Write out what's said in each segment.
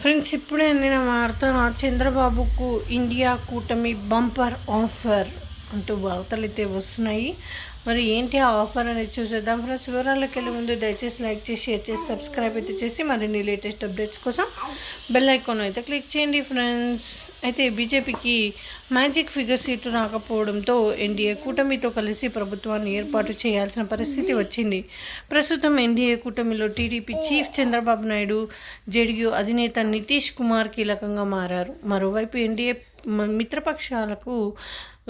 Friends ఇప్పుడే నేను వార్త చంద్రబాబుకు ఇండియా కూటమి బంపర్ ఆఫర్. అంటూ వార్తలు అయితే వస్తున్నాయి. మరి ఏంటి ఆ ఆఫర్ అనేది చూసేద్దాం ఫ్రెండ్స్. వివరాలకు వెళ్ళే ముందు దయచేసి లైక్ చేసి షేర్ చేసి సబ్స్క్రైబ్ అయితే చేసి మరిన్ని లేటెస్ట్ అప్డేట్స్ కోసం బెల్ ఐకాన్ అయితే క్లిక్ చేయండి ఫ్రెండ్స్. అయితే బీజేపీకి మ్యాజిక్ ఫిగర్ సీటు రాకపోవడంతో ఎన్డీఏ కూటమితో కలిసి ప్రభుత్వాన్ని ఏర్పాటు చేయాల్సిన పరిస్థితి వచ్చింది. ప్రస్తుతం ఎన్డీఏ కూటమిలో TDP chief Chandrababu Naidu JDU అధినేత నితీష్ కుమార్ కీలకంగా మారారు. మరోవైపు ఎన్డీఏ మిత్రపక్షాలకు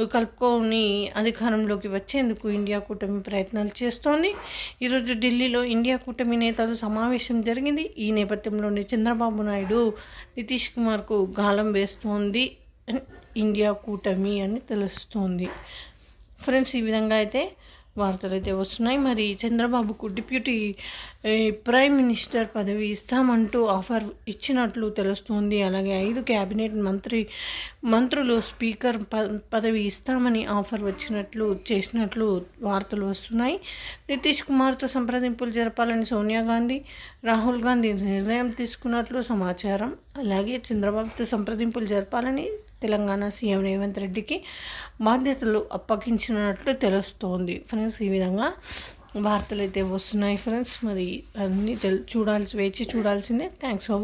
కలుపుకొని అధికారంలోకి వచ్చేందుకు ఇండియా కూటమి ప్రయత్నాలు చేస్తోంది. ఈరోజు ఢిల్లీలో ఇండియా కూటమి నేతలు సమావేశం జరిగింది. ఈ నేపథ్యంలోనే చంద్రబాబు నాయుడు నితీష్ కుమార్కు గాలం వేస్తోంది. ఇండియా కూటమి అని తెలుస్తోంది. ఫ్రెండ్స్ ఈ విధంగా అయితే వార్తలు అయితే వస్తున్నాయి. మరి చంద్రబాబుకు డిప్యూటీ ప్రైమ్ మినిస్టర్ పదవి ఇస్తామంటూ ఆఫర్ ఇచ్చినట్లు తెలుస్తోంది. అలాగే ఐదు క్యాబినెట్ మంత్రి మంత్రులు స్పీకర్ ప పదవి ఇస్తామని ఆఫర్ వచ్చినట్లు చేసినట్లు వార్తలు వస్తున్నాయి. నితీష్ కుమార్తో సంప్రదింపులు జరపాలని సోనియా గాంధీ రాహుల్ గాంధీ నిర్ణయం తీసుకున్నట్లు సమాచారం. అలాగే చంద్రబాబుతో సంప్రదింపులు జరపాలని తెలంగాణ సీఎం రేవంత్ రెడ్డికి బాధ్యతలు అప్పగించినట్లు తెలుస్తోంది. ఫ్రెండ్స్ ఈ విధంగా వార్తలు అయితే వస్తున్నాయి ఫ్రెండ్స్. మరి అన్నీ తెల్ చూడాల్సి వేచి చూడాల్సిందే. Thanks for